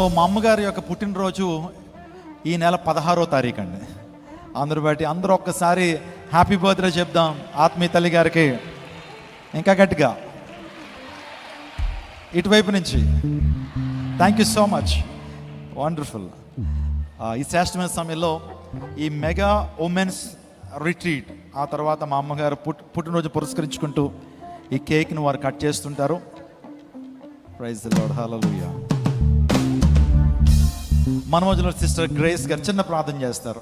ఓ మా అమ్మగారి యొక్క పుట్టినరోజు ఈ నెల పదహారో తారీఖు అండి. అందరూ బట్టి అందరూ ఒక్కసారి హ్యాపీ బర్త్డే చెప్దాం ఆత్మీయ తల్లి గారికి. ఇంకా గట్టిగా. ఇటువైపు నుంచి. Thank you so much wonderful ఈ శ్రేష్టమైన సమయంలో ఈ మెగా ఉమెన్స్ రిట్రీట్ ఆ తర్వాత మా అమ్మగారు పుట్ పుట్టినరోజు పురస్కరించుకుంటూ ఈ కేక్ను వారు కట్ చేస్తుంటారు. ప్రైజ్ లార్డ్ హల్లెలూయా మన మధ్యలో సిస్టర్ గ్రేస్ గారు చిన్న ప్రార్థన చేస్తారు.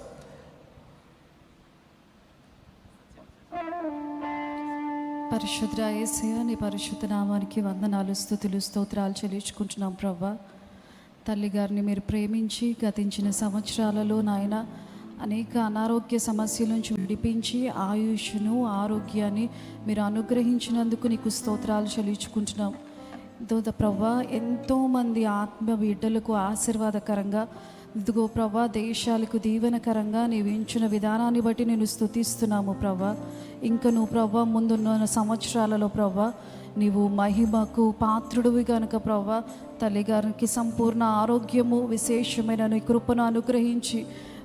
పరిశుద్ర ఏసయ నీ పరిశుద్ధ నామానికి వందనాలు స్థుతులు స్తోత్రాలు చెల్లించుకుంటున్నాం ప్రవ్వా. తల్లి గారిని మీరు ప్రేమించి గతించిన సంవత్సరాలలో నాయన అనేక అనారోగ్య సమస్యల నుంచి విడిపించి ఆయుష్ను ఆరోగ్యాన్ని మీరు అనుగ్రహించినందుకు నీకు స్తోత్రాలు చెల్లించుకుంటున్నాం. దోద ప్రభ ఎంతోమంది ఆత్మ బిడ్డలకు ఆశీర్వాదకరంగా ఇదిగో ప్రభా దేశాలకు దీవెనకరంగా నీవించిన విధానాన్ని బట్టి నేను స్తుతిస్తున్నాము ప్రభా ఇంకా నువ్వు ప్రభా ముందున్న సంవత్సరాలలో ప్రభా నీవు మహిమకు పాత్రుడివి కనుక ప్రభా తల్లిగారికి సంపూర్ణ ఆరోగ్యము విశేషమైన నీ కృపను అనుగ్రహించి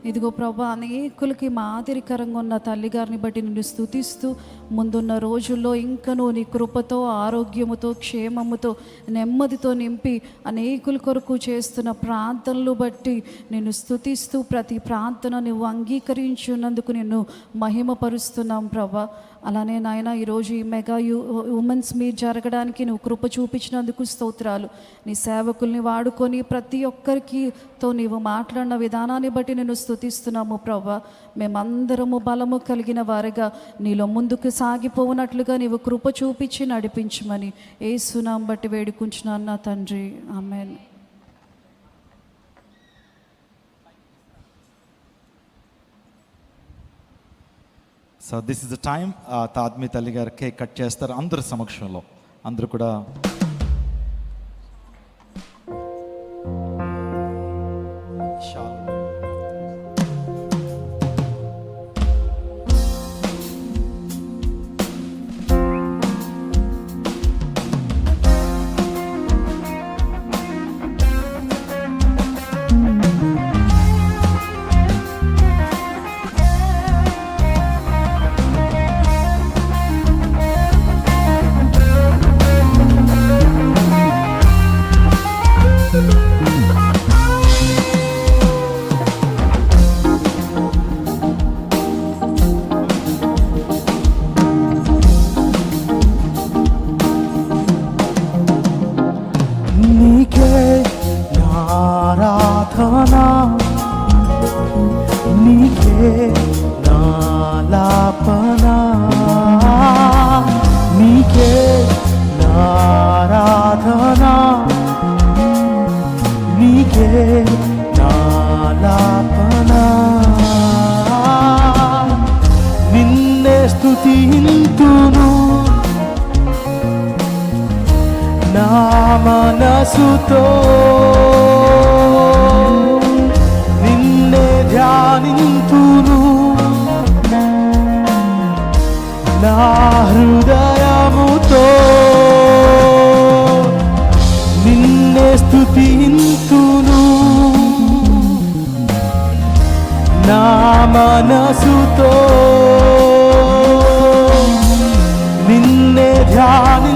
ఇదిగో ప్రభా అనేకులకి మాదిరికరంగా ఉన్న తల్లిగారిని బట్టి నిన్ను స్థుతిస్తూ ముందున్న రోజుల్లో ఇంకనూ నీ కృపతో ఆరోగ్యముతో క్షేమముతో నెమ్మదితో నింపి అనేకుల కొరకు చేస్తున్న ప్రార్థనలు బట్టి నేను స్థుతిస్తూ ప్రతి ప్రార్థన నువ్వు అంగీకరించున్నందుకు నిన్ను మహిమపరుస్తున్నాం ప్రభా. అలానే నాయన ఈరోజు ఈ మెగా యూ ఉమెన్స్ మీట్ జరగడానికి నువ్వు కృప చూపించినందుకు స్తోత్రాలు. నీ సేవకుల్ని వాడుకొని ప్రతి ఒక్కరికితో నీవు మాట్లాడిన విధానాన్ని బట్టి నేను స్థుతిస్తున్నాము ప్రభా. మేమందరము బలము కలిగిన వారిగా నీలో ముందుకు సాగిపోవునట్లుగా నీవు కృప చూపించి నడిపించమని ఏ సునాం బట్టి వేడుకుంటున్నాను నా తండ్రి. ఆమెను. So this is the time తాద్మి తల్లి గారు కేక్ కట్ చేస్తారు అందరి సమక్షంలో అందరూ కూడా స్తుతింతును నా మనసుతో నిన్నే ధ్యానింతును నా హృదయముతో నిన్నే స్థుతింతును నా మనసుతో నిన్నే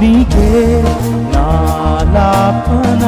నీకే నాలాపన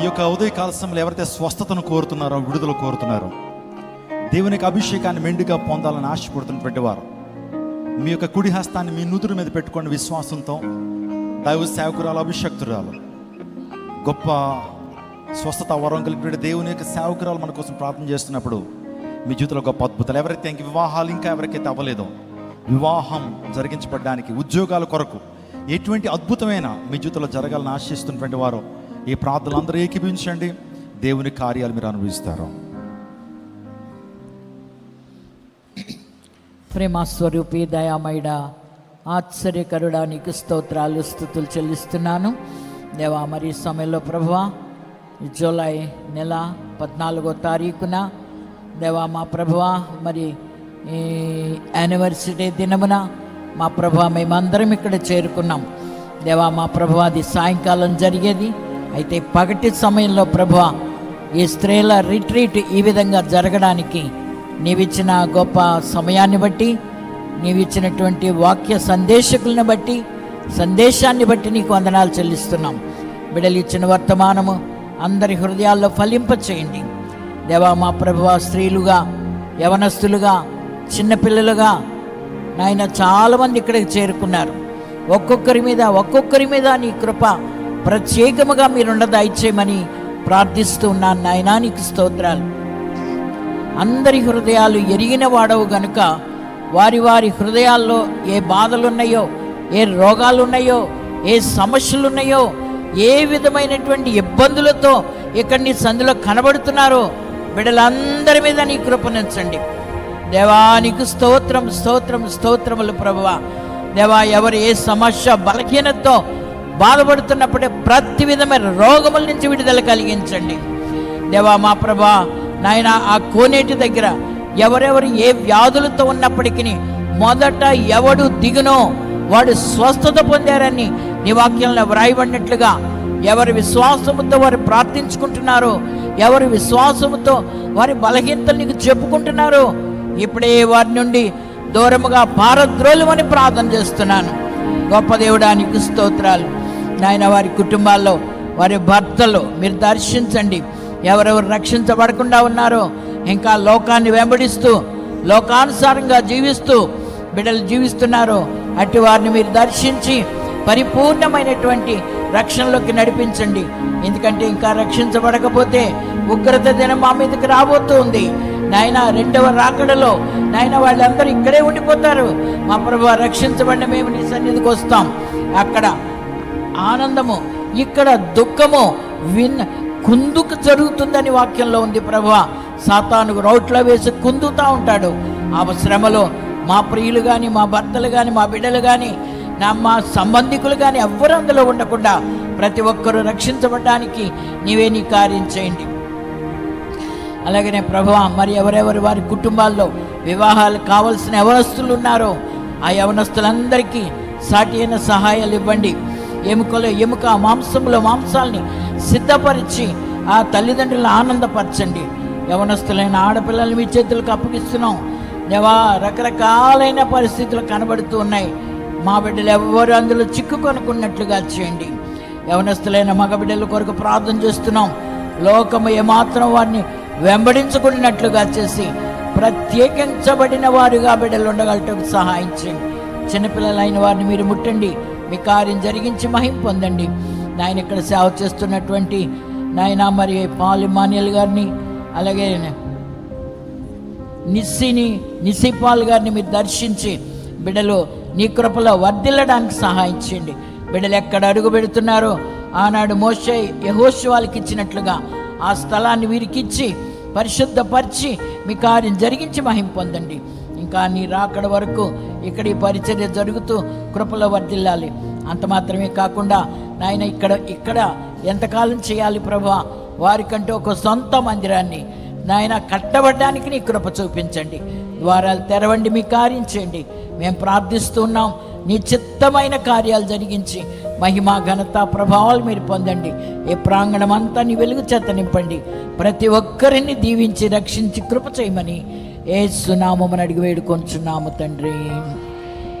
ఈ యొక్క ఉదయకాల సమయంలో ఎవరైతే స్వస్థతను కోరుతున్నారో విడుదల కోరుతున్నారో దేవునికి అభిషేకాన్ని మెండుగా పొందాలని ఆశపడుతున్నటువంటి వారు మీ యొక్క కుడి హస్తాన్ని మీ నుదురు మీద పెట్టుకున్న విశ్వాసంతో దైవ సేవకురాలు అభిషక్తురాలు గొప్ప స్వస్థత వరం కలిగిన దేవుని యొక్క సేవకురాలు మన కోసం ప్రార్థన చేస్తున్నప్పుడు మీ జీవితంలో గొప్ప అద్భుతాలు. ఎవరైతే ఇంక వివాహాలు ఇంకా ఎవరికైతే అవ్వలేదో వివాహం జరిగించబడడానికి ఉద్యోగాల కొరకు ఎటువంటి అద్భుతమైన మీ జీవితంలో జరగాలని ఆశిస్తున్నటువంటి వారు ఈ ప్రార్థనలు అందరూ ఏకీభించండి దేవుని కార్యాలు మీరు అనుభవిస్తారు. ప్రేమస్వరూపి దయామయుడ ఆశ్చర్యకరుడా నీకు స్తోత్రాలు స్థుతులు చెల్లిస్తున్నాను. దేవా మరి సమయంలో ప్రభువా జూలై నెల పద్నాలుగో తారీఖున దేవా మా ప్రభువా మరి ఈ యానివర్సరీ దినమున మా ప్రభు మేమందరం ఇక్కడ చేరుకున్నాం. దేవా మా ప్రభు అది సాయంకాలం జరిగేది. అయితే పగటి సమయంలో ప్రభు ఈ స్త్రీల రిట్రీట్ ఈ విధంగా జరగడానికి నీవిచ్చిన గొప్ప సమయాన్ని బట్టి నీవిచ్చినటువంటి వాక్య సందేశకులను బట్టి సందేశాన్ని బట్టి నీకు వందనాలు చెల్లిస్తున్నాం. బిడలు ఇచ్చిన వర్తమానము అందరి హృదయాల్లో ఫలింప చేయండి. దేవా మా ప్రభువ స్త్రీలుగా యవనస్తులుగా చిన్నపిల్లలుగా నాయన చాలామంది ఇక్కడికి చేరుకున్నారు. ఒక్కొక్కరి మీద ఒక్కొక్కరి మీద నీ కృప ప్రత్యేకముగా మీరుండ దయచేయమని ప్రార్థిస్తూ ఉన్నాను నాయనా నీకు స్తోత్రాలు. అందరి హృదయాలు ఎరిగిన వాడవు గనుక వారి వారి హృదయాల్లో ఏ బాధలున్నాయో ఏ రోగాలున్నాయో ఏ సమస్యలున్నాయో ఏ విధమైనటువంటి ఇబ్బందులతో ఇక్కడ నీ సందులో కనబడుతున్నారో బిడ్డలందరి మీద నీ కృపణించండి దేవానికి స్తోత్రం స్తోత్రం స్తోత్రములు ప్రభువ. దేవా ఎవరు ఏ సమస్య బలహీనతతో బాధపడుతున్నప్పుడే ప్రతి విధమైన రోగముల నుంచి విడుదల కలిగించండి. దేవా మా ప్రభా నాయన ఆ కోనేటి దగ్గర ఎవరెవరు ఏ వ్యాధులతో ఉన్నప్పటికీ మొదట ఎవడు దిగునో వాడు స్వస్థత పొందారని నీ వాక్యంలో వ్రాయబడినట్లుగా ఎవరి విశ్వాసముతో వారు ప్రార్థించుకుంటున్నారో ఎవరి విశ్వాసముతో వారి బలహీనతలు నీకు చెప్పుకుంటున్నారో ఇప్పుడే వారి నుండి దూరముగా పారద్రోలుమని ప్రార్థన చేస్తున్నాను. గొప్ప దేవుడానికి స్తోత్రాలు. నాయన వారి కుటుంబాల్లో వారి భర్తలు మీరు దర్శించండి. ఎవరెవరు రక్షించబడకుండా ఉన్నారో ఇంకా లోకాన్ని వెంబడిస్తూ లోకానుసారంగా జీవిస్తూ బిడ్డలు జీవిస్తున్నారో అట్టి వారిని మీరు దర్శించి పరిపూర్ణమైనటువంటి రక్షణలోకి నడిపించండి. ఎందుకంటే ఇంకా రక్షించబడకపోతే ఉగ్రత దినం మా మీదకి రాబోతుంది నాయన రెండవ రాకడలో నాయన వాళ్ళందరూ ఇక్కడే ఉండిపోతారు. మా ప్రభు రక్షించబడిన మేము నీ సన్నిధికి వస్తాం. అక్కడ ఆనందము ఇక్కడ దుఃఖము విన్ కుందుకు జరుగుతుందని వాక్యంలో ఉంది ప్రభు. సాతానుకు రౌట్లో వేసి కుందుతా ఉంటాడు. ఆ శ్రమలో మా ప్రియులు కానీ మా భర్తలు కానీ మా బిడ్డలు కానీ నా మా సంబంధికులు కానీ ఎవ్వరూ అందులో ఉండకుండా ప్రతి ఒక్కరూ రక్షించబడడానికి నీవే నీ కార్యం చేయండి. అలాగనే ప్రభు మరి ఎవరెవరు వారి కుటుంబాల్లో వివాహాలు కావలసిన యవనస్తులు ఉన్నారో ఆ యవనస్తులందరికీ సాటి అయిన సహాయాలు ఇవ్వండి. ఎముకలో ఎముక మాంసంలో మాంసాలని సిద్ధపరిచి ఆ తల్లిదండ్రులను ఆనందపరచండి. యవనస్తులైన ఆడపిల్లల్ని మీ చేతులకు అప్పగిస్తున్నాం. దేవా రకరకాలైన పరిస్థితులు కనబడుతూ ఉన్నాయి. మా బిడ్డలు ఎవ్వరు అందులో చిక్కుకొనుకున్నట్లుగా చేయండి. యవనస్తులైన మగ బిడ్డల కొరకు ప్రార్థన చేస్తున్నాం. లోకము ఏమాత్రం వారిని వెంబడించుకున్నట్లుగా చేసి ప్రత్యేకించబడిన వారుగా బిడ్డలు ఉండగలటం సహాయం చేయండి. చిన్నపిల్లలైన వారిని మీరు ముట్టండి. మీ కార్యం జరిగించి మహిం పొందండి. నాయన ఇక్కడ సేవ చేస్తున్నటువంటి నాయన మరి పాలిమానియల్ గారిని అలాగే నిస్సిని నిసిపాల్ గారిని మీరు దర్శించి బిడ్డలు నీ కృపలో వర్ధిల్లడానికి సహాయం చేయండి. బిడ్డలు ఎక్కడ అడుగు పెడుతున్నారో ఆనాడు మోషే యహోశివాలకి ఇచ్చినట్లుగా ఆ స్థలాన్ని వీరికిచ్చి పరిశుద్ధపరిచి మీ కార్యం జరిగించి మహిం పొందండి. ఇంకా నీ రాకడ వరకు ఇక్కడ ఈ పరిచర్య జరుగుతూ కృపలో వర్ధిల్లాలి. అంత మాత్రమే కాకుండా నాయన ఇక్కడ ఇక్కడ ఎంతకాలం చేయాలి ప్రభా? వారికంటే ఒక సొంత మందిరాన్ని నాయన కట్టబడ్డానికి నీ కృప చూపించండి. ద్వారాలు తెరవండి మీ కార్యం చేయండి. మేము ప్రార్థిస్తున్నాం నీ చిత్తమైన కార్యాలు జరిగించి మహిమ ఘనత ప్రభావాలు మీరు పొందండి. ఈ ప్రాంగణం అంతా నీ వెలుగు చేత నింపండి. ప్రతి ఒక్కరిని దీవించి రక్షించి కృప చేయమని ఏ సునామని అడిగి వేడుకొంచున్నాము తండ్రి.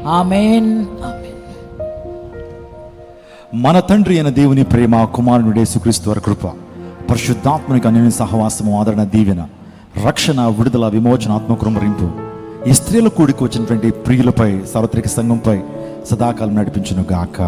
ఆమెన్. మన తండ్రి అయిన దేవుని ప్రేమ కుమారునుడే సుక్రీస్తు వారి కృప పరిశుద్ధాత్మనికి అన్య సహవాసము ఆదరణ దీవెన రక్షణ విడుదల విమోచన ఆత్మకృమరింపు ఈ స్త్రీల కూడికి వచ్చినటువంటి ప్రియులపై సార్వత్రిక సంఘంపై సదాకాలం నడిపించును గాక